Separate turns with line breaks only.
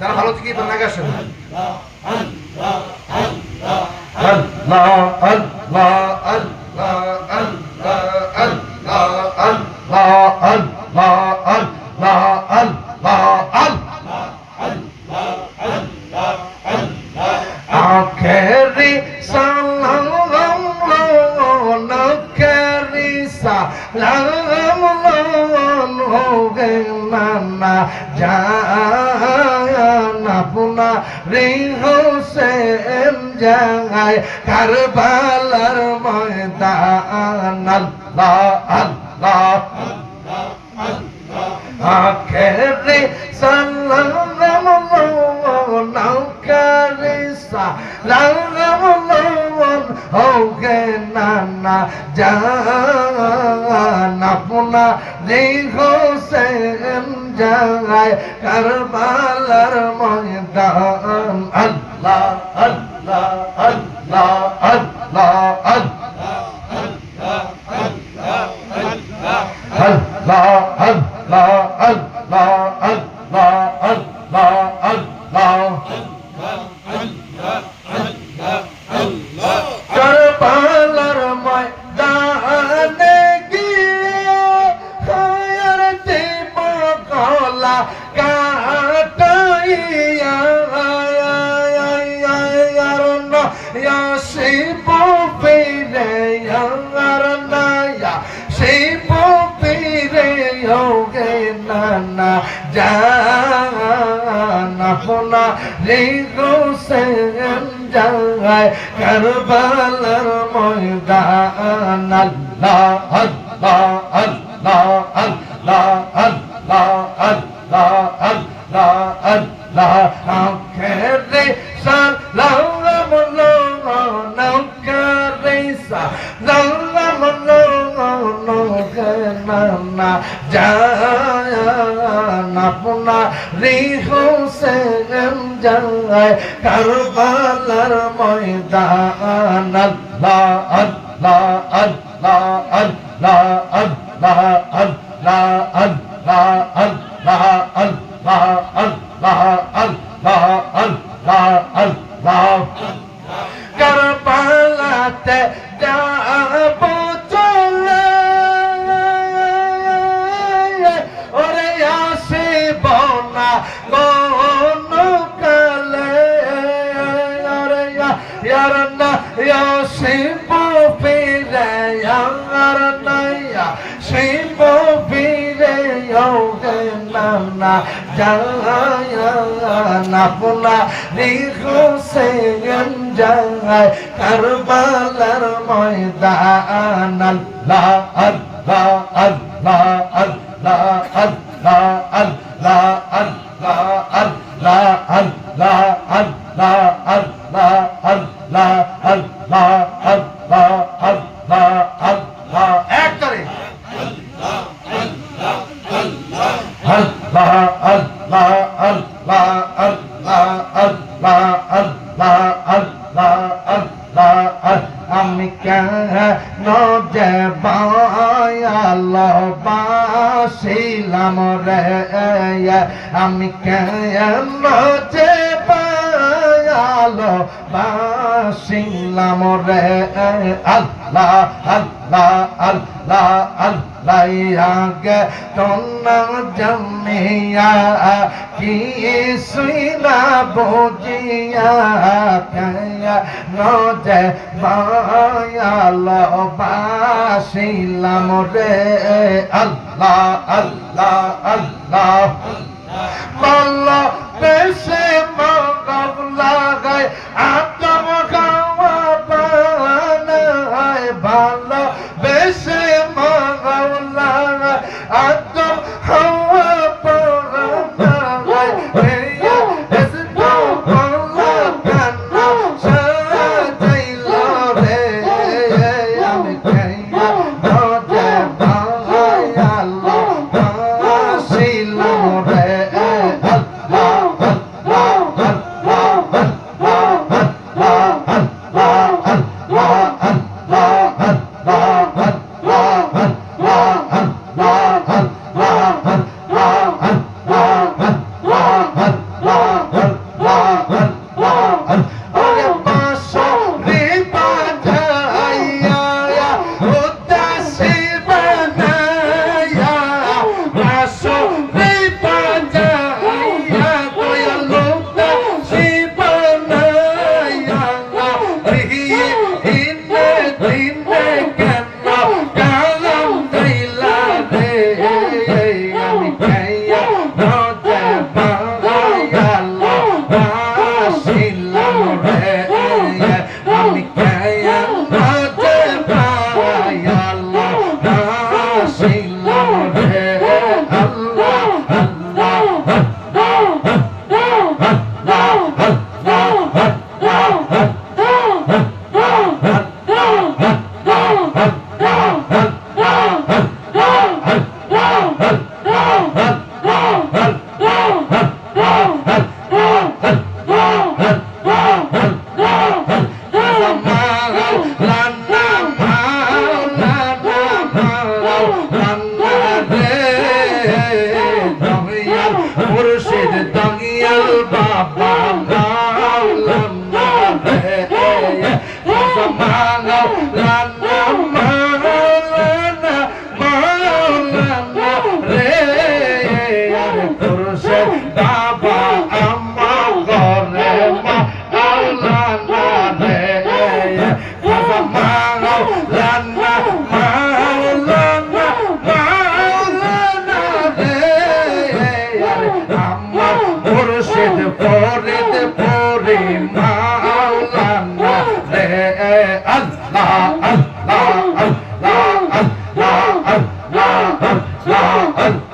যারা ভালো থেকে নাগে আসেন আল্লাহ আল্লাহ আল্লাহ আল্লাহ নানা জানা পুনা রে হোসেন জাগায় কারবালার ময়দান। আল্লাহ আল্লাহ। জানা জান আপনা রেহ সেন জায় কারবালার ময়দান আল্লাহ আল্লাহ আল্লাহ আল্লাহ আল্লাহ আল্লাহ আল্লাহ কাটাইয়া শিব আর না শিব ফিরে হোগে নানা জানা পোনা রে গোসেন যায় কারবালার ময়দান আল্লাহ আল্লাহ আল্লাহ আল্লাহ আল্লাহ কারবালার ময়দান আল্লাহ আল্লাহ আল্লাহ আল্লাহ আল্লাহ আল্লাহ আল্লাহ আপনার নাইয়া সেই বীরে না জাহায়াপনা রিখো সেগন জাহায় কারবালার ময়দান, আল্লাহ আল্লাহ আল্লাহ আল্লাহ আল্লাহ আল্লাহ পাশিলাম রে আমি কে যে পায়ালো বা বাসিলাম রে আল্লাহ আল্লাহ আল্লাহ আল্লাহ আগে তোনা জমিয়া কি সুইনা বুঝিয়া কয়া নজে মায়াল বাসিলাম রে আল্লাহ আল্লাহ আল্লাহ। বল বেশে মগব লাগায় আতম Hey. আল্লাহ